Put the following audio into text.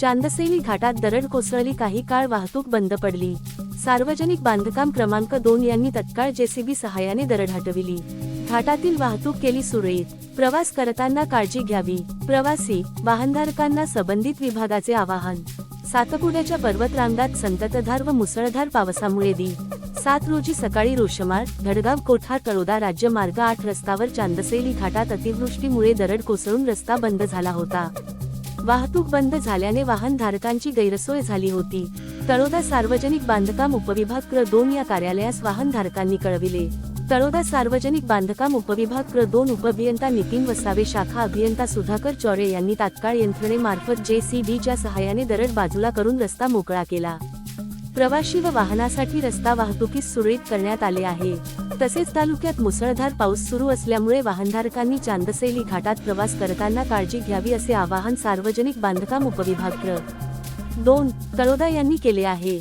चांदसेली घाटात दरड कोसळली काही काळ वाहतूक बंद पडली. सार्वजनिक बांधकाम क्रमांक दोन यांनी तत्काळ जेसीबी सहाय्याने दरड हटविली. घाटातील वाहतूक केली सुरळीत. प्रवास करताना काळजी घ्यावी. प्रवासी वाहनधारकांना संबंधित विभागाचे आवाहन. सातपुड्याच्या पर्वतरांगात संततधार व मुसळधार पावसामुळे दी. सात रोजी सकाळी रोषमाळ धडगाव कोठार तळोदा राज्य मार्ग आठ रस्त्यावर चांदसेली घाटात अतिवृष्टीमुळे दरड कोसळून रस्ता बंद झाला होता. वाहतूक बंद झाल्याने वाहनधारकांची गैरसोय झाली होती. तळोदा सार्वजनिक बांधकाम उपविभाग क्र दोन या कार्यालयास वाहनधारकांनी कळविले. तळोदा सार्वजनिक बांधकाम उपविभाग क्र दोन उपअभियंता नितीन वसावे शाखा अभियंता सुधाकर चौरे यांनी तात्काळ यंत्रणेमार्फत जे सी बीच्या सहाय्याने दरड बाजूला करून रस्ता मोकळा केला. प्रवाशी व वाहनासाठी रस्ता वाहतुकीस सुरळीत करण्यात आले आहे. तसेच तालुक्यात मुसळधार पाऊस सुरू असल्यामुळे वाहनधारकांनी चांदसेली घाटात प्रवास करताना काळजी घ्यावी असे आवाहन सार्वजनिक बांधकाम उपविभाग दोन तळोदा यांनी केले आहे.